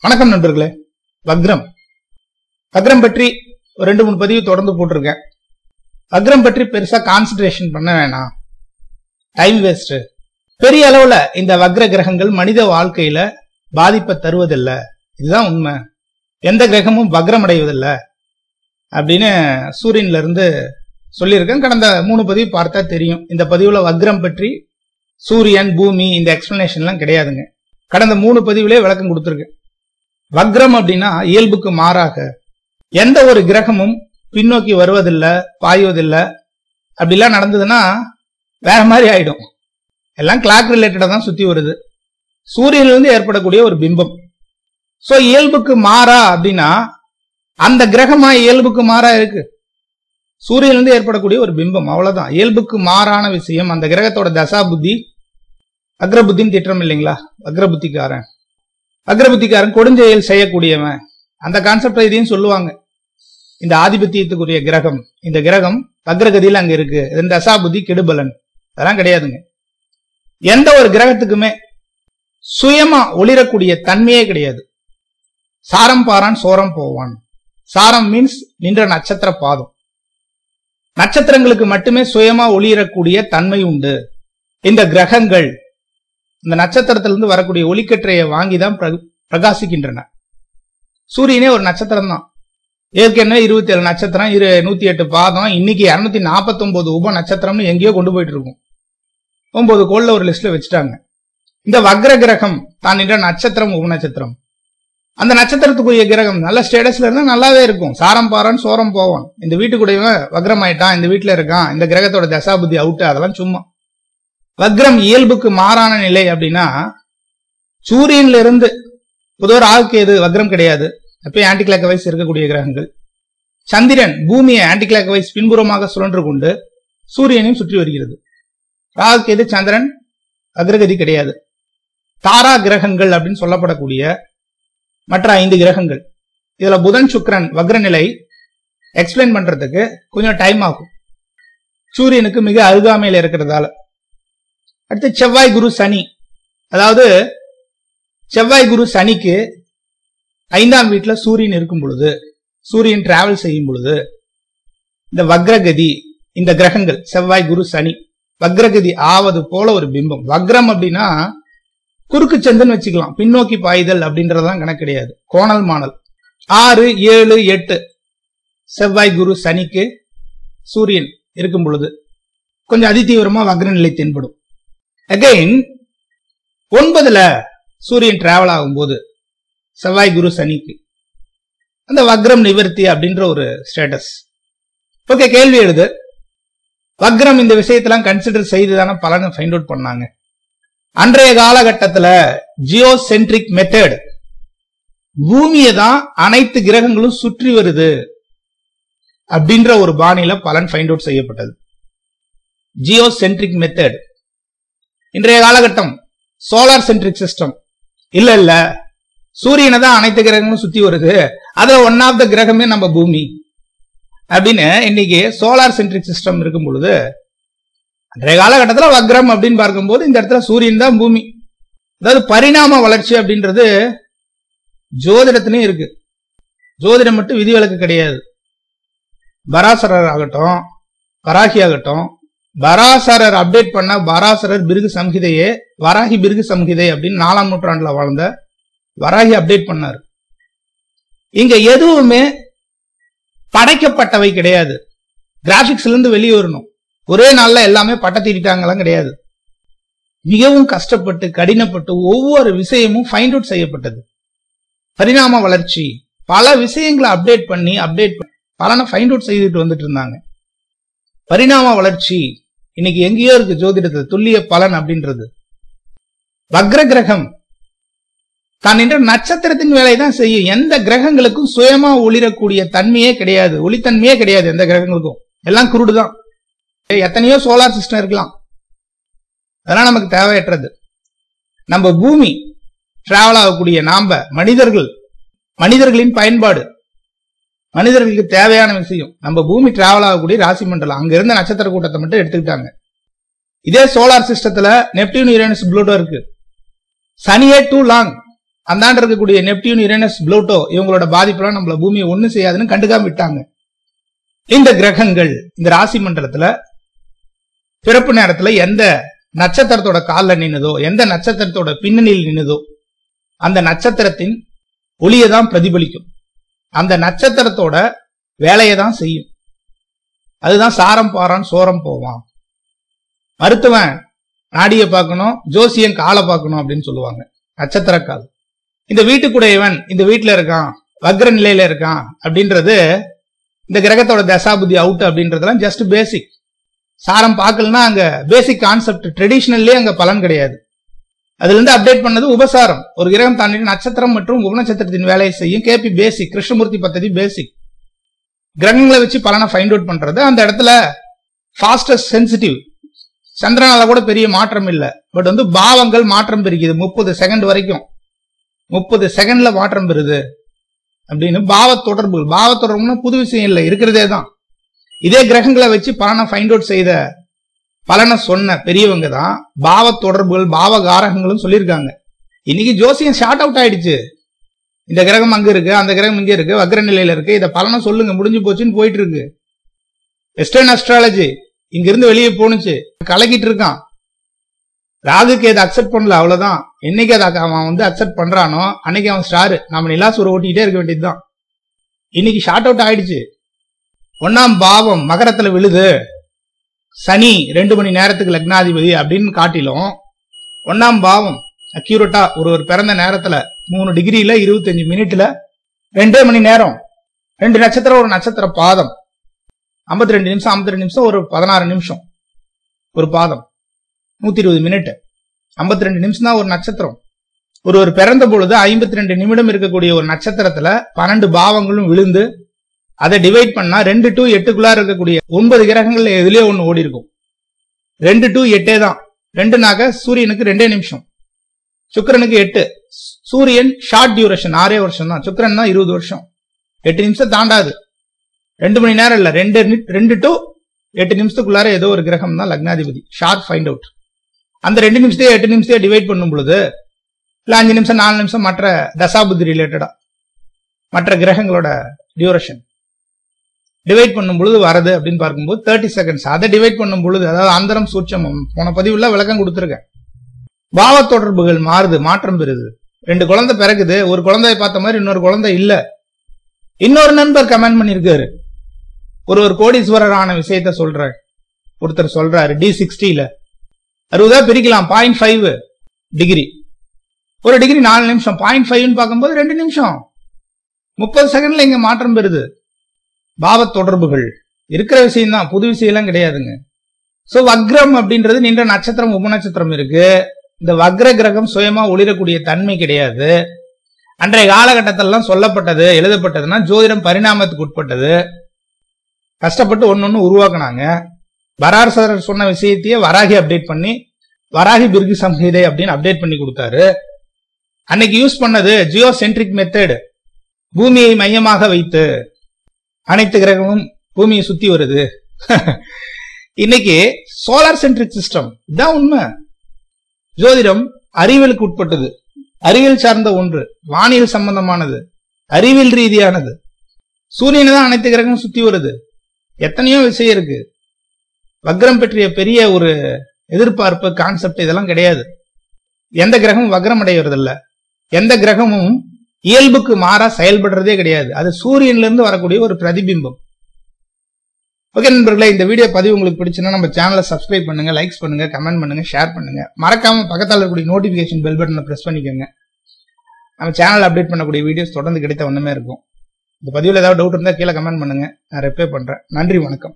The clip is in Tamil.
வணக்கம் நண்பர்களே. வக்ரம். வக்ரம் பற்றி ரெண்டு மூணு பதிவு தொடர்ந்து போட்டிருக்கேன். வக்ரம் பற்றி பெருசா கான்சன்ட்ரேஷன் பண்ண வேணாம். டைம் வேஸ்ட் பெரிய அளவுல இந்த வக்ர கிரகங்கள் மனித வாழ்க்கையில பாதிப்பை தருவதில்லை. இதுதான் உண்மை. எந்த கிரகமும் வக்ரம் அடைவதில்லை அப்படின்னு சூரியன்ல இருந்து சொல்லியிருக்கேன். கடந்த மூணு பதிவு பார்த்தா தெரியும். இந்த பதிவுல வக்ரம் பற்றி சூரியன் பூமி இந்த எக்ஸ்பிளனேஷன்லாம் கிடையாதுங்க. கடந்த மூணு பதிவுலேயே விளக்கம் கொடுத்துருக்கேன். வக்ரம் அப்படின்னா இயல்புக்கு மாறாக எந்த ஒரு கிரகமும் பின்னோக்கி வருவதில்லை பாய்வதில்லை. அப்படிலாம் நடந்ததுன்னா வேற மாதிரி ஆயிடும். எல்லாம் கிளாக் ரிலேட்டடா தான் சுத்தி வருது. சூரியனிலிருந்து ஏற்படக்கூடிய ஒரு பிம்பம். சோ இயல்புக்கு மாறா அப்படின்னா அந்த கிரகமா இயல்புக்கு மாறா இருக்கு. சூரியனிலிருந்து ஏற்படக்கூடிய ஒரு பிம்பம் அவ்வளவுதான். இயல்புக்கு மாறான விஷயம் அந்த கிரகத்தோட தசா புத்தி அக்ரபுத்தின்னு திட்டம் இல்லைங்களா? அக்ரபுத்திக்காரன் அக்ரபுத்திக்காரன் கொடுஞ்செயல் செய்யக்கூடியவன். அந்த கான்செப்ட் இதையும் சொல்லுவாங்க. இந்த ஆதிபத்தியத்துக்குரிய கிரகம் இந்த கிரகம் அக்ரகதியில் அங்க இருக்கு. இதன் அசாபுதி கெடுபலன். அதெல்லாம் கிடையாதுங்க. எந்த ஒரு கிரகத்துக்குமே சுயமா ஒளிரக்கூடிய தன்மையே கிடையாது. சாரம் பாரான் சோரம் போவான். சாரம் மீன்ஸ் நின்ற நட்சத்திர பாதம். நட்சத்திரங்களுக்கு மட்டுமே சுயமா ஒளிரக்கூடிய தன்மை உண்டு. இந்த கிரகங்கள் இந்த நட்சத்திரத்திலிருந்து வரக்கூடிய ஒளிக்கற்றையை வாங்கி தான் பிரகாசிக்கின்றன. சூரியனே ஒரு நட்சத்திரம் தான். ஏற்கனவே இருபத்தி ஏழு நட்சத்திரம் இரு நூத்தி எட்டு பாதம் இன்னைக்கு இருநூத்தி நாற்பத்தி ஒன்பது உப நட்சத்திரம்னு எங்கேயோ கொண்டு போயிட்டு இருக்கும் ஒன்பது கோள்ல ஒரு லிஸ்ட்ல வச்சுட்டாங்க. இந்த வக்ர கிரகம் தான் என்ற நட்சத்திரம் உப நட்சத்திரம். அந்த நட்சத்திரத்துக்குரிய கிரகம் நல்ல ஸ்டேட்டஸ்ல இருந்தா நல்லாவே இருக்கும். சாரம் பாரான் சோரம் போவான். இந்த வீட்டுக்குடையவன் வக்ரம் ஆயிட்டான் இந்த வீட்டுல இருக்கான் இந்த கிரகத்தோட தசாபுத்தி அவுட்டு அதெல்லாம் சும்மா. வக்ரம் இயல்புக்கு மாறான நிலை அப்படின்னா சூரியன்ல இருந்து பொதுவாக ராகுக்கு எது வக்ரம் கிடையாது. அப்பயும் ஆன்டி கிளாக் வைஸ் இருக்கக்கூடிய கிரகங்கள். சந்திரன் பூமியை ஆன்டி கிளாக் வைஸ் பின்புறமாக சுழன்று கொண்டு சூரியனையும் சுற்றி வருகிறது. ராகுக்கு எது சந்திரன்? அக்ரகதி கிடையாது. தாரா கிரகங்கள் அப்படின்னு சொல்லப்படக்கூடிய மற்ற ஐந்து கிரகங்கள். இதுல புதன் சுக்கரன் வக்ரநிலை எக்ஸ்பிளைன் பண்றதுக்கு கொஞ்சம் டைம் ஆகும். சூரியனுக்கு மிக அருகாமையில் இருக்கிறதால. அடுத்து செவ்வாய் குரு சனி. அதாவது செவ்வாய் குரு சனிக்கு ஐந்தாம் வீட்டில் சூரியன் இருக்கும் பொழுது சூரியன் டிராவல் செய்யும் பொழுது இந்த வக்ரகதி இந்த கிரகங்கள் செவ்வாய் குரு சனி வக்ரகதி ஆவது போல ஒரு பிம்பம். வக்ரம் அப்படின்னா குறுக்கு சந்தன் வச்சுக்கலாம். பின்னோக்கி பாய்தல் அப்படின்றதான் கணக்கு கிடையாது. கோணல் மாணல். ஆறு ஏழு எட்டு. செவ்வாய் குரு சனிக்கு சூரியன் இருக்கும் பொழுது கொஞ்சம் அதிதீவிரமா வக்ரநிலை தென்படும். அகைன் ஒன்பதுல சூரியன் டிராவல் ஆகும்போது செவ்வாய் குரு சனிக்கு அந்த வக்ரம் நிவர்த்தி அப்படின்ற ஒரு ஸ்டேட்டஸ் ஓகே கேள்வி எழுது. வக்ரம் இந்த விஷயத்தெல்லாம் கன்சிடர் செய்து தானே பலனை ஃபைண்ட் அவுட் பண்ணாங்க. அன்றைய காலகட்டத்தில் ஜியோ சென்ட்ரிக் மெத்தட் பூமியை தான் அனைத்து கிரகங்களும் சுற்றி வருது அப்படின்ற ஒரு பாணியில பலன் ஃபைண்ட் அவுட் செய்யப்பட்டது. ஜியோ சென்ட்ரிக் மெத்தட் இன்றைய காலகட்டம் சோலார் சென்ட்ரிக் சிஸ்டம் இல்ல இல்ல. சூரியனை தான் அனைத்து கிரகங்களும் சுத்தி வருது. அதுல ஒன் ஆஃப் த கிரகமே நம்ம பூமி. அப்படின்னு இன்னைக்கு சோலார் சென்ட்ரிக் சிஸ்டம் இருக்கும் பொழுது அன்றைய காலகட்டத்தில் வக்ரம் அப்படின்னு பார்க்கும்போது இந்த இடத்துல சூரியன் தான் பூமி. அதாவது பரிணாம வளர்ச்சி அப்படின்றது ஜோதிடத்திலையும் இருக்கு. ஜோதிடம் மட்டும் விதிவிலக்கு கிடையாது. பராசரர் ஆகட்டும் வராகி ஆகட்டும் பராசரர் அப்டேட் பண்ண பராசரர் பிருகு சம்ஹிதையே வராகி பிருகு சம்ஹிதை அப்படின்னு நாலாம் நூற்றாண்டுல வாழ்ந்த வராகி அப்டேட் பண்ணார். இங்க எதுவுமே படைக்கப்பட்டவை கிடையாது. கிராபிக்ஸ்ல இருந்து வெளியே வரணும். ஒரே நாள்ல எல்லாமே பட்ட தீட்டிட்டாங்கலாம் கிடையாது. மிகவும் கஷ்டப்பட்டு கடினப்பட்டு ஒவ்வொரு விஷயமும் ஃபைண்ட் அவுட் செய்யப்பட்டது. பரிணாம வளர்ச்சி. பல விஷயங்களை அப்டேட் பண்ணி அப்டேட் பலனை ஃபைண்ட் அவுட் செய்துட்டு வந்துட்டு இருந்தாங்க. பரிணாம வளர்ச்சி. இன்னைக்கு எங்கேயோ இருக்கு ஜோதிடத்துல துல்லிய பலன் அப்படின்றது. வக்ர கிரகம் தான் என்ற நட்சத்திரத்தின் வேலைதான் செய்யும். எந்த கிரகங்களுக்கும் சுயமா ஒளிரக்கூடிய தன்மையே கிடையாது. ஒளித்தன்மையே கிடையாது எந்த கிரகங்களுக்கும். எல்லாம் குருடுதான். எத்தனையோ சோலார் சிஸ்டம் இருக்கலாம். அதெல்லாம் நமக்கு தேவையற்றது. நம்ம பூமி டிராவல் ஆகக்கூடிய நாம மனிதர்கள் மனிதர்களின் பயன்பாடு. மனிதர்களுக்கு தேவையான விஷயம். நம்ம பூமி டிராவல் ஆகக்கூடிய ராசி மண்டலம். அங்க இருந்த நட்சத்திர கூட்டத்தை மட்டும் எடுத்துக்கிட்டாங்க. இதே சோலார் சிஸ்டத்துல நெப்டியூன் யுரேனஸ் புளூட்டோ இருக்கு. சனியே டூ லாங் அந்தாண்ட இருக்கக்கூடிய நெப்டியூன் யுரேனஸ் புளூட்டோ இவங்களோட பாதிப்புலாம் நம்மள பூமியை ஒன்றும் செய்யாதுன்னு கண்டுக்காம விட்டாங்க. இந்த கிரகங்கள் இந்த ராசி மண்டலத்துல பிறப்பு நேரத்துல எந்த நட்சத்திரத்தோட காலில் நின்னுதோ எந்த நட்சத்திரத்தோட பின்னணியில் நின்னுதோ அந்த நட்சத்திரத்தின் ஒளியை தான் பிரதிபலிக்கும். அந்த நட்சத்திரத்தோட வேலையை தான் செய்யும். அதுதான் சாரம் பாறான் சோரம் போவான். மருத்துவன் நாடியை பார்க்கணும் ஜோசியன் காலை பார்க்கணும் அப்படின்னு சொல்லுவாங்க. நட்சத்திர கால் இந்த வீட்டுக்குடையவன் இந்த வீட்டுல இருக்கான் வக்ர நிலையில இருக்கான் அப்படின்றது இந்த கிரகத்தோட தசாபுதி அவுட் அப்படின்றதெல்லாம் ஜஸ்ட் பேசிக் சாரம் பார்க்கலன்னா அங்க பேசிக் கான்செப்ட் ட்ரெடிஷ்னல்லே அங்க பலன் கிடையாது. அதுல இருந்து அப்டேட் பண்ணது உபசாரம். ஒரு கிரகம் தாண்டி நட்சத்திரம் மற்றும் உபநட்சத்திரத்தின் வேலையை செய்யும் கேபி பேசிக் கிருஷ்ணமூர்த்தி பத்ததி பேசிக் கிரகங்களை வச்சு பலனை ஃபைண்ட் அவுட் பண்றது. அந்த இடத்துல ஃபாஸ்டஸ்ட் சென்சிட்டிவ் சந்திரனால கூட பெரிய மாற்றம் இல்லை. பட் வந்து பாவங்கள் மாற்றம் பெருகிது முப்பது செகண்ட் வரைக்கும். முப்பது செகண்ட்ல மாற்றம் பெறுது. அப்படின்னு பாவ தொடர்புகள். பாவ தொடர்புன்னு புது விஷயம் இல்லை. இருக்கிறதே தான். இதே கிரகங்களை வச்சு பலனை ஃபைண்ட் அவுட் செய்த பலனை சொன்ன பெரியவங்க தான் பாவ தொடர்புகள் பாவ காரகங்களும் சொல்லியிருக்காங்க. இன்னைக்கு ஜோசியம் ஷார்ட் அவுட் ஆயிடுச்சு. இந்த கிரகம் அங்க இருக்கு அந்த கிரகம் இங்கே இருக்கு வக்ர நிலையில இருக்கு இதை பலனை சொல்லுங்க முடிஞ்சு போச்சுன்னு போயிட்டு இருக்கு. வெஸ்டர்ன் அஸ்ட்ராலஜி இங்கிருந்து வெளியே போணுச்சு கலக்கிட்டு இருக்கான். ராகுக்கு இதை அக்செப்ட் பண்ணல அவ்வளவுதான். என்னைக்கு அதை அவன் வந்து அக்செப்ட் பண்றானோ அன்னைக்கு அவன் ஸ்டாரு நம்ம நிலாசூரை ஓட்டிக்கிட்டே இருக்க வேண்டியதுதான். இன்னைக்கு ஷார்ட் அவுட் ஆயிடுச்சு. ஒன்னாம் பாவம் மகரத்துல விழுது. சனி ரெண்டு மணி நேரத்துக்கு லக்னாதிபதி அப்படின்னு காட்டிலும் ஒன்னாம் பாவம் அக்யூரட்டா ஒரு பிறந்த நேரத்துல மூணு டிகிரியில இருபத்தஞ்சு மினிட்ல ரெண்டே மணி நேரம். ரெண்டு நட்சத்திரம் ஒரு நட்சத்திர பாதம். ஐம்பத்தி ரெண்டு நிமிஷம் ஐம்பத்தி ரெண்டு நிமிஷம் ஒரு பதினாறு நிமிஷம். ஒரு பாதம். நூத்தி இருபது மினிட் ஐம்பத்தி ரெண்டு நிமிஷம் தான் ஒரு நட்சத்திரம். ஒரு ஒரு பிறந்த பொழுது ஐம்பத்தி ரெண்டு நிமிடம் இருக்கக்கூடிய ஒரு நட்சத்திரத்துல பன்னெண்டு பாவங்களும் விழுந்து அதை டிவைட் பண்ணா ரெண்டு டு எட்டுக்குள்ளார இருக்கக்கூடிய ஒன்பது கிரகங்கள்ல எதுலயோ ஒன்று ஓடி இருக்கும் ரெண்டு டு எட்டே தான். ரெண்டுனாக்க சூரியனுக்கு ரெண்டே நிமிஷம். சுக்கரனுக்கு எட்டு. சூரியன் ஷார்ட் டியூரேஷன் ஆறே வருஷம் தான். சுக்கரன் தான் இருபது வருஷம். எட்டு நிமிஷம் தாண்டாது. ரெண்டு மணி நேரம் இல்ல. ரெண்டு ரெண்டு டு எட்டு நிமிஷத்துக்குள்ளார ஏதோ ஒரு கிரகம் தான் லக்னாதிபதி. ஷார்ட் ஃபைண்ட் அவுட் அந்த ரெண்டு நிமிஷத்தையே எட்டு நிமிஷத்தையே டிவைட் பண்ணும் பொழுது இல்ல அஞ்சு நிமிஷம் நாலு நிமிஷம் மற்ற தசாபுத்தி ரிலேட்டடா மற்ற கிரகங்களோட டியூரேஷன் டிவைட் பண்ணும் பொழுது வரது அப்படின்னு பார்க்கும்போது தேர்ட்டி செகண்ட்ஸ் அதை டிவைட் பண்ணும் பொழுது அதாவது அந்தரம் சூட்சமம் போன பதிவுல விளக்கம் கொடுத்துருக்கேன். பாவ தொடர்புகள் மாறுது மாற்றம் பெறுது. ரெண்டு குழந்தை பிறகுது ஒரு குழந்தைய பார்த்த மாதிரி இன்னொரு குழந்தை இல்ல. இன்னொரு நண்பர் கமெண்ட் பண்ணிருக்காரு ஒரு ஒரு கோடீஸ்வரர் ஆன விஷயத்த சொல்ற ஒருத்தர் சொல்றாரு டி சிக்ஸ்டியில அறுபதா பிரிக்கலாம் பாயிண்ட் ஃபைவ் டிகிரி ஒரு டிகிரி நாலு நிமிஷம் பாயிண்ட் ஃபைவ்னு பார்க்கும்போது ரெண்டு நிமிஷம். முப்பது செகண்ட்ல இங்க மாற்றம் பெறுது. பாவ தொடர்புகள். இருக்கிற விஷயம் தான் புது விஷயம்லாம் கிடையாதுங்க. சோ வக்ரம் அப்படின்றது நின்ற நட்சத்திரம் உபநட்சத்திரம் இருக்கு. இந்த வக்ர கிரகம் சுயமா ஒளிரக்கூடிய தன்மை கிடையாது. அன்றைய காலகட்டத்திலலாம் சொல்லப்பட்டது எழுதப்பட்டதுன்னா ஜோதிடம் பரிணாமத்துக்கு உட்பட்டது. கஷ்டப்பட்டு ஒன்னொன்னு உருவாக்குனாங்க. வராரசர் சொன்ன விஷயத்தையே வராகி அப்டேட் பண்ணி வராகி பிர்கு சம்ஹிதை அப்படின்னு அப்டேட் பண்ணி கொடுத்தாரு. அன்னைக்கு யூஸ் பண்ணது ஜியோ சென்ட்ரிக் மெத்தட் பூமியை மையமாக வைத்து. அனைத்து கிரகமும் பூமியை சுத்தி வருது. இன்னைக்கு சோலார் சென்ட்ரிக் சிஸ்டம் இதான் உண்மை. ஜோதிடம் அறிவியலுக்கு உட்பட்டது. அறிவியல் சார்ந்த ஒன்று. வானியல் சம்பந்தமானது. அறிவியல் ரீதியானது. சூரியனை தான் அனைத்து கிரகமும் சுத்தி வருது. எத்தனையோ விஷயம் இருக்கு. வக்ரம் பற்றிய பெரிய ஒரு எதிர்பார்ப்பு கான்செப்ட் இதெல்லாம் கிடையாது. எந்த கிரகமும் வக்ரம் அடைவதில்ல எந்த கிரகமும் இயல்புக்கு மாறா செயல்படுறதே கிடையாது. அது சூரியன்ல இருந்து வரக்கூடிய ஒரு பிரதிபிம்பம். ஓகே நண்பர்களே இந்த வீடியோ பதிவு உங்களுக்கு பிடிச்சுன்னா நம்ம சேனலை சப்ஸ்கிரைப் பண்ணுங்க லைக்ஸ் பண்ணுங்க கமெண்ட் பண்ணுங்க ஷேர் பண்ணுங்க. மறக்காம பக்கத்தில் இருக்கக்கூடிய நோட்டிபிகேஷன் பெல் பட்டனை பிரஸ் பண்ணிக்கோங்க. நம்ம சேனல் அப்டேட் பண்ணக்கூடிய வீடியோஸ் தொடர்ந்து கிடைத்த ஒன்றுமே இருக்கும். இந்த பதிவில் ஏதாவது டவுட் இருந்தால் கீழே கமெண்ட் பண்ணுங்க. நான் ரிப்ளை பண்றேன். நன்றி வணக்கம்.